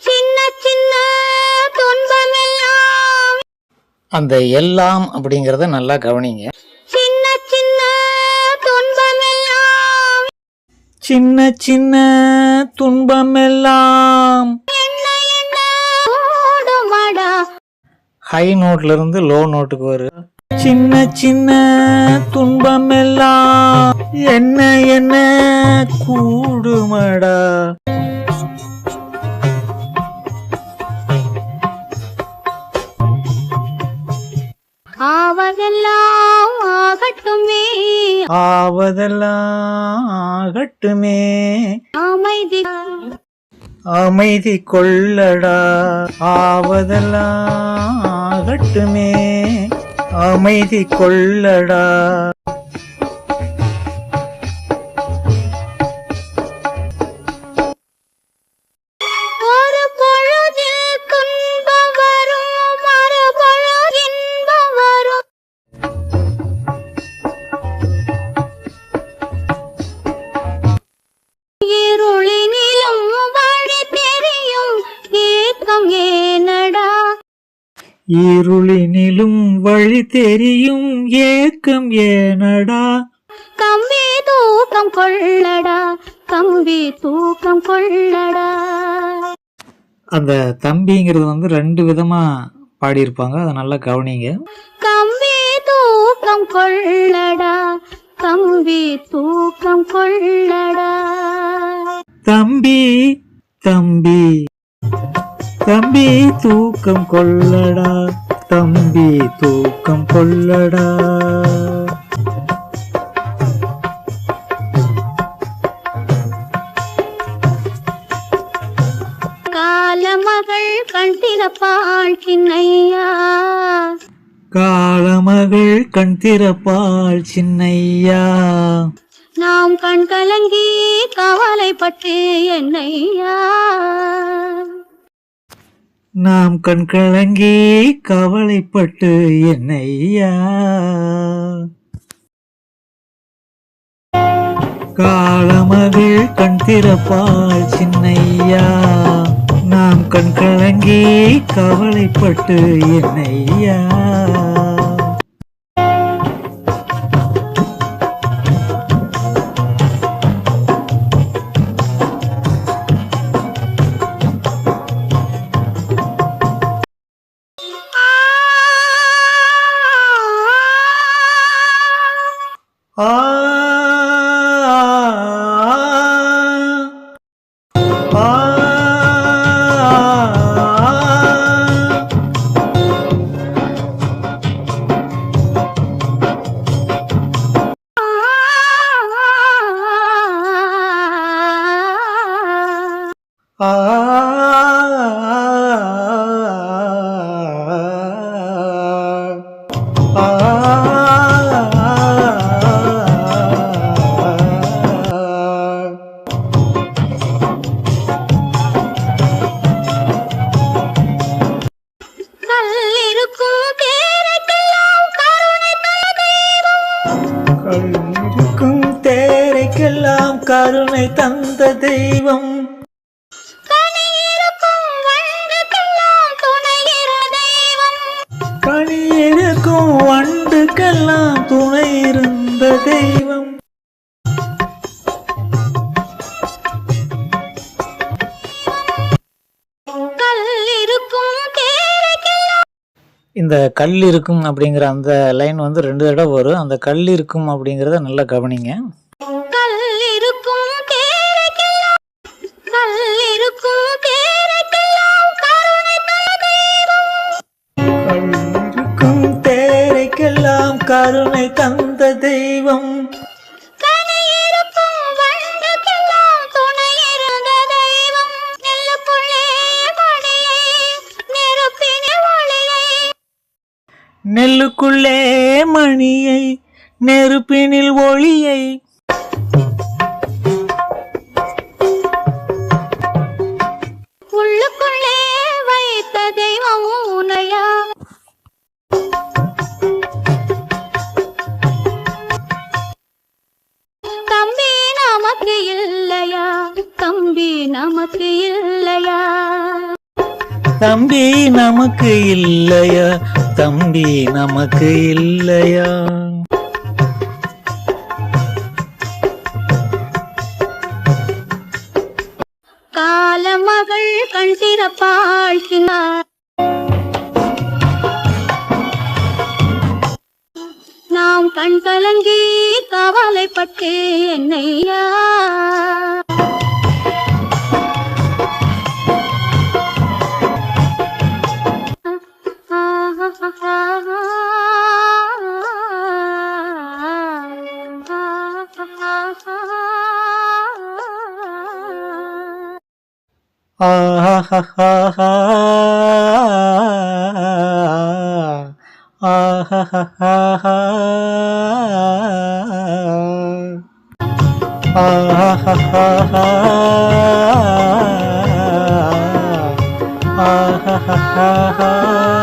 சின்ன சின்ன துன்பமெல்லாம். அந்த எல்லாம் அப்படிங்கிறத நல்லா கவனிங்க. சின்ன சின்ன துன்பமெல்லாம். சின்ன சின்ன துன்பமெல்லாம். ஹை நோட்ல இருந்து லோ நோட்டுக்கு வரும் சின்ன சின்ன துன்பமெல்லாம். என்ன என்ன? கூடுமடா. ஆவதெல்லாம் ஆகட்டுமே. ஆவதெல்லாம் ஆகட்டுமே. அமைதி. அமைதி கொள்ளடா. ஆவதெல்லாம் ஆகட்டுமே. அமைதி கொள்ளடா. இருளினிலும் வழி தெரியும் ஏக்கம் ஏனடா? கம்பி தூக்கம் கொள்ளடா கம்பி தூக்கம் கொள்ளடா. அந்த தம்பிங்கிறது வந்து ரெண்டு விதமா பாடியிருப்பாங்க அதை நல்லா கவனிங்க. கம்பி தூக்கம் கொள்ளடா கம்பி தூக்கம் கொள்ளடா. தம்பி தம்பி. தம்பி தூக்கம் கொள்ளடா தம்பி தூக்கம் கொள்ளடா. காலமகள் கண் திறப்பாள் சின்னையா. காலமகள் கண் திறப்பாள் சின்னையா. நாம் கண் கலங்கி கவலைப்பட்டு என்னையா. நாம் கண்கலங்கி கவலைப்பட்டு என்னையா? காலமகள் கண் திறப்பாள் சின்னையா. நாம் கண்கலங்கி கவலைப்பட்டு என்னையா? தெய்வம். கனியிருக்கும் வண்டுக்கெல்லாம் துணை இருந்த தெய்வம் இந்த கல் இருக்கும் அப்படிங்கிற அந்த லைன் வந்து ரெண்டு தடவை வரும். அந்த கல் இருக்கும் அப்படிங்கிறத நல்லா கவனிங்க. கருணை தந்த தெய்வம். நெல்லுக்குள்ளே மணியை நெருப்பினில் ஒளியை தம்பி நமக்கு இல்லையா? தம்பி நமக்கு இல்லையா? தம்பி நமக்கு இல்லையா? காலமகள் கண் திறப்பாள் சின்னார் நாம் கண் கலங்கி 啊哈哈哈！啊哈哈哈！啊哈哈哈！